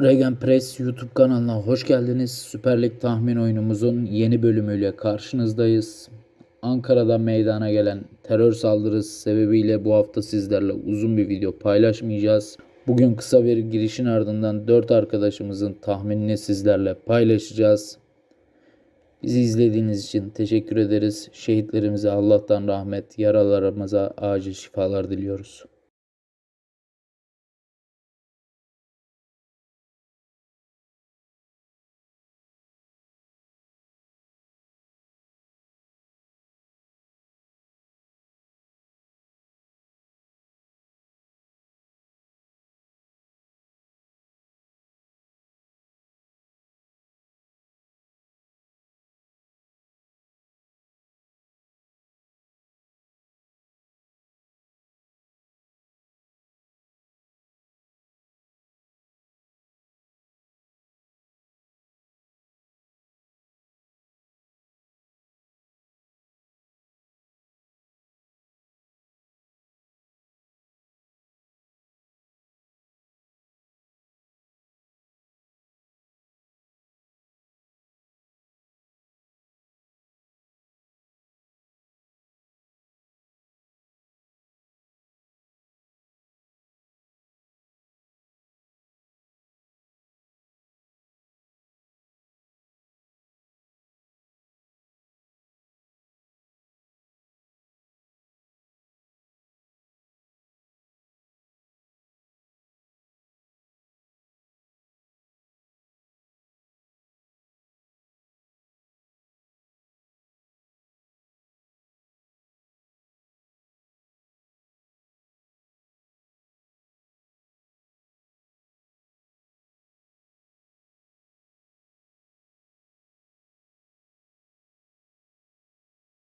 Regen Press YouTube kanalına hoş geldiniz. Süper Lig tahmin oyunumuzun yeni bölümüyle karşınızdayız. Ankara'da meydana gelen terör saldırısı sebebiyle bu hafta sizlerle uzun bir video paylaşmayacağız. Bugün kısa bir girişin ardından 4 arkadaşımızın tahminini sizlerle paylaşacağız. Bizi izlediğiniz için teşekkür ederiz. Şehitlerimize Allah'tan rahmet, yaralarımıza acil şifalar diliyoruz.